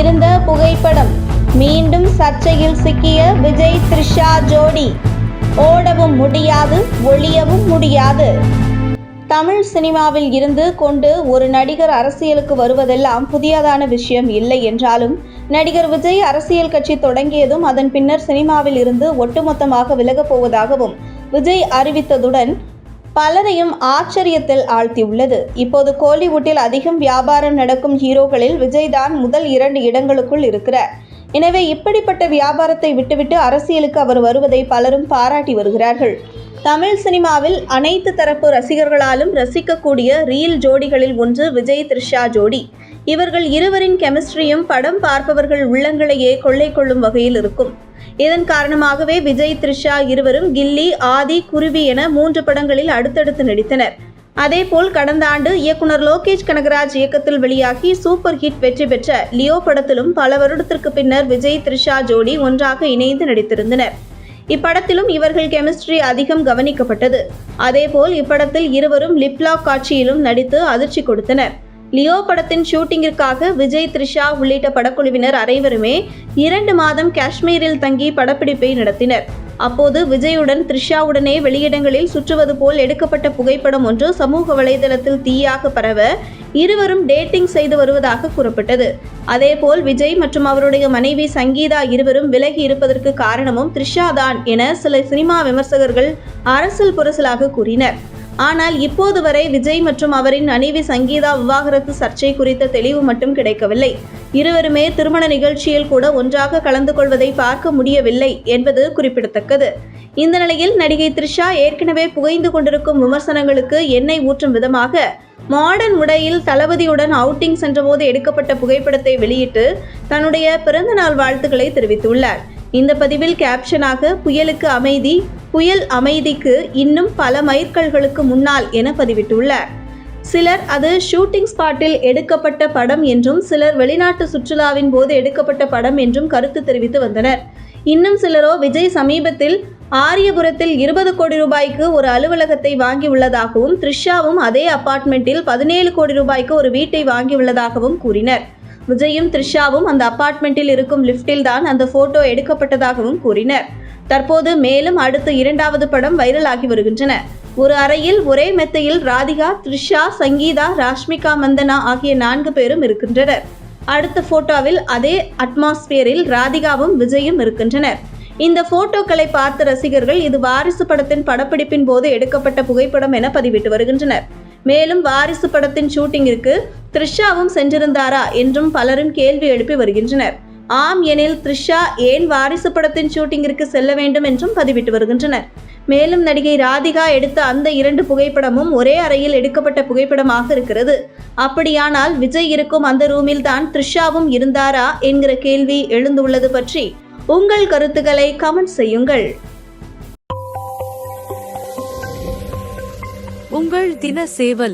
இருந்த புகைப்படம். மீண்டும் சர்ச்சையில் சிக்கிய விஜய் த்ரிஷா ஜோடி. ஓடவும் முடியாது ஒளியவும் முடியாது. தமிழ் சினிமாவில் இருந்து கொண்டு ஒரு நடிகர் அரசியலுக்கு வருவதெல்லாம் புதியதான விஷயம் இல்லை என்றாலும் நடிகர் விஜய் அரசியல் கட்சி தொடங்கியதும் அதன் பின்னர் சினிமாவில் இருந்து ஒட்டுமொத்தமாக விலகப் போவதாகவும் விஜய் அறிவித்ததுடன் பலரையும் ஆச்சரியத்தில் ஆழ்த்தியுள்ளது. இப்போது கோலிவுட்டில் அதிகம் வியாபாரம் நடக்கும் ஹீரோக்களில் விஜய் தான் முதல் இரண்டு இடங்களுக்குள் இருக்கிறார். எனவே இப்படிப்பட்ட வியாபாரத்தை விட்டுவிட்டு அரசியலுக்கு அவர் வருவதை பலரும் பாராட்டி வருகிறார்கள். தமிழ் சினிமாவில் அனைத்து தரப்பு ரசிகர்களாலும் ரசிக்கக்கூடிய ரீல் ஜோடிகளில் ஒன்று விஜய் த்ரிஷா ஜோடி. இவர்கள் இருவரின் கெமிஸ்ட்ரியும் படம் பார்ப்பவர்கள் உள்ளங்களையே கொள்ளை கொள்ளும் வகையில் இருக்கும். இதன் காரணமாகவே விஜய் த்ரிஷா இருவரும் கில்லி ஆதி குருவி என மூன்று படங்களில் அடுத்தடுத்து நடித்தனர். அதேபோல் கடந்த ஆண்டு இயக்குனர் லோகேஷ் கனகராஜ் இயக்கத்தில் வெளியாகி சூப்பர் ஹிட் வெற்றி பெற்ற லியோ படத்திலும் பல வருடத்திற்கு பின்னர் விஜய் த்ரிஷா ஜோடி ஒன்றாக இணைந்து நடித்திருந்தனர். இப்படத்திலும் இவர்கள் கெமிஸ்ட்ரி அதிகம் கவனிக்கப்பட்டது. அதேபோல் இப்படத்தில் இருவரும் லிப்லாக் காட்சியிலும் நடித்து அதிர்ச்சி கொடுத்தனர். லியோ படத்தின் ஷூட்டிங்கிற்காக விஜய் த்ரிஷா உள்ளிட்ட படக்குழுவினர் அனைவருமே இரண்டு மாதம் காஷ்மீரில் தங்கி படப்பிடிப்பை நடத்தினர். அப்போது விஜயுடன் த்ரிஷாவுடனே வெளியிடங்களில் சுற்றுவது போல் எடுக்கப்பட்ட புகைப்படம் ஒன்று சமூக வலைதளத்தில் தீயாக பரவ இருவரும் டேட்டிங் செய்து வருவதாக கூறப்பட்டது. அதேபோல் விஜய் மற்றும் அவருடைய மனைவி சங்கீதா இருவரும் விலகி இருப்பதற்கு காரணமும் த்ரிஷா தான் என சில சினிமா விமர்சகர்கள் அரசியல் புரசலாக கூறினர். ஆனால் இப்போது வரை விஜய் மற்றும் அவரின் மனைவி சங்கீதா விவாகரத்து சர்ச்சை குறித்த தெளிவு மட்டும் கிடைக்கவில்லை. இருவருமே திருமண நிகழ்ச்சியில் கூட ஒன்றாக கலந்து கொள்வதை பார்க்க முடியவில்லை என்பது குறிப்பிடத்தக்கது. இந்த நிலையில் நடிகை த்ரிஷா ஏற்கனவே புகைந்து கொண்டிருக்கும் விமர்சனங்களுக்கு எண்ணெய் ஊற்றும் விதமாக மாடர்ன் உடையில் தளபதியுடன் அவுட்டிங் சென்றபோது எடுக்கப்பட்ட புகைப்படத்தை வெளியிட்டு தன்னுடைய பிறந்தநாள் வாழ்த்துக்களை தெரிவித்துள்ளார். இந்த பதிவில் கேப்ஷனாக புயலுக்கு அமைதி புயல் அமைதிக்கு இன்னும் பல மைற்கல்களுக்கு முன்னால் என பதிவிட்டுள்ளார். சிலர் அது ஷூட்டிங் ஸ்பாட்டில் எடுக்கப்பட்ட படம் என்றும் சிலர் வெளிநாட்டு சுற்றுலாவின் போது எடுக்கப்பட்ட படம் என்றும் கருத்து தெரிவித்து வந்தனர். இன்னும் சிலரோ விஜய் சமீபத்தில் ஆரியபுரத்தில் இருபது கோடி ரூபாய்க்கு ஒரு அலுவலகத்தை வாங்கியுள்ளதாகவும் த்ரிஷாவும் அதே அபார்ட்மெண்ட்டில் பதினேழு கோடி ரூபாய்க்கு ஒரு வீட்டை வாங்கியுள்ளதாகவும் கூறினர். விஜயும் த்ரிஷாவும் அந்த அபார்ட்மெண்ட்டில் இருக்கும் லிப்டில் தான் அந்த போட்டோ எடுக்கப்பட்டதாகவும் கூறினர். தற்போது மேலும் அடுத்த இரண்டாவது படம் வைரலாகி வருகின்றன. ஒரு அறையில் ஒரே மெத்தையில் ராதிகா த்ரிஷா சங்கீதா ராஷ்மிகா மந்தனா ஆகிய நான்கு பேரும் இருக்கின்றனர். அடுத்த போட்டோவில் அதே அட்மாஸ்பியரில் ராதிகாவும் விஜயும் இருக்கின்றனர். இந்த போட்டோக்களை பார்த்த ரசிகர்கள் இது வாரிசு படத்தின் படப்பிடிப்பின் போது எடுக்கப்பட்ட புகைப்படம் என பதிவிட்டு வருகின்றனர். மேலும் வாரிசு படத்தின் ஷூட்டிங்கிற்கு த்ரிஷாவும் சென்றிருந்தாரா என்றும் பலரும் கேள்வி எழுப்பி வருகின்றனர். ஆம் எனில் த்ரிஷா ஏன் வாரிசு படத்தின் ஷூட்டிங்கிற்கு செல்ல வேண்டும் என்றும் பதிவிட்டு வருகின்றனர். மேலும் நடிகை ராதிகா எடுத்த அந்த இரண்டு புகைப்படமும் ஒரே அறையில் எடுக்கப்பட்ட புகைப்படமாக இருக்கிறது. அப்படியானால் விஜய் இருக்கும் அந்த ரூமில் தான் த்ரிஷாவும் இருந்தாரா என்கிற கேள்வி எழுந்துள்ளது பற்றி உங்கள் கருத்துக்களை கமெண்ட் செய்யுங்கள். உங்கள் தின சேவல்